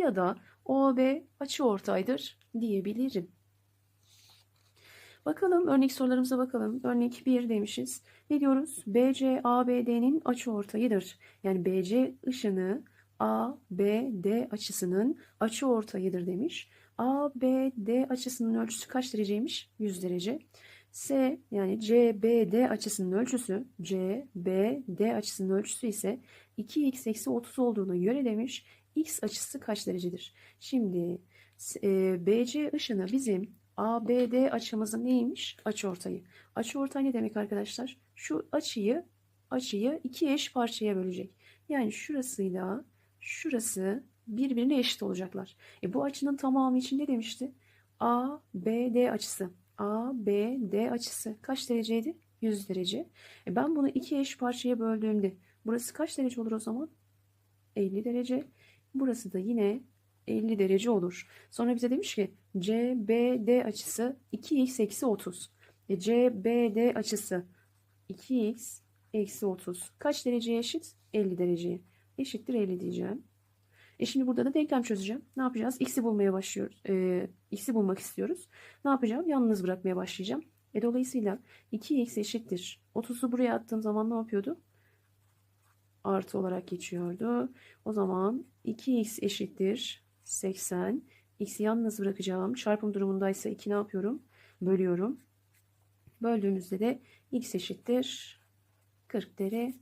ya da OB açıortaydır diyebilirim. Bakalım örnek sorularımıza bakalım. Örnek 1 demişiz. Ne diyoruz? BC ABD'nin açıortayıdır. Yani BC ışını ABD açısının açıortayıdır demiş. ABD açısının ölçüsü kaç dereceymiş? 100 derece. S yani CBD açısının ölçüsü CBD açısının ölçüsü ise 2x eksi 30 olduğuna göre demiş x açısı kaç derecedir? Şimdi e, BC ışını bizim ABD açımızın neymiş? Açıortayı. Açıortay ne demek arkadaşlar? Şu açıyı açıyı iki eş parçaya bölecek. Yani şurasıyla şurası birbirine eşit olacaklar. E bu açının tamamı için ne demişti? ABD açısı. ABD açısı kaç dereceydi? 100 derece. E ben bunu iki eş parçaya böldüğümde burası kaç derece olur o zaman? 50 derece. Burası da yine 50 derece olur. Sonra bize demiş ki CBD açısı 2x eksi 30. E CBD açısı 2x eksi 30. Kaç dereceye eşit? 50 dereceye. Eşittir 50 diyeceğim. E şimdi burada da denklem çözeceğim. Ne yapacağız? X'i bulmaya başlıyoruz. E, X'i bulmak istiyoruz. Ne yapacağım? Yalnız bırakmaya başlayacağım. E dolayısıyla 2x eşittir. 30'u buraya attığım zaman ne yapıyordu? Artı olarak geçiyordu. O zaman 2x eşittir 80. X'i yalnız bırakacağım. Çarpım durumundaysa 2 ne yapıyorum? Bölüyorum. Böldüğümüzde de x eşittir 40 derece.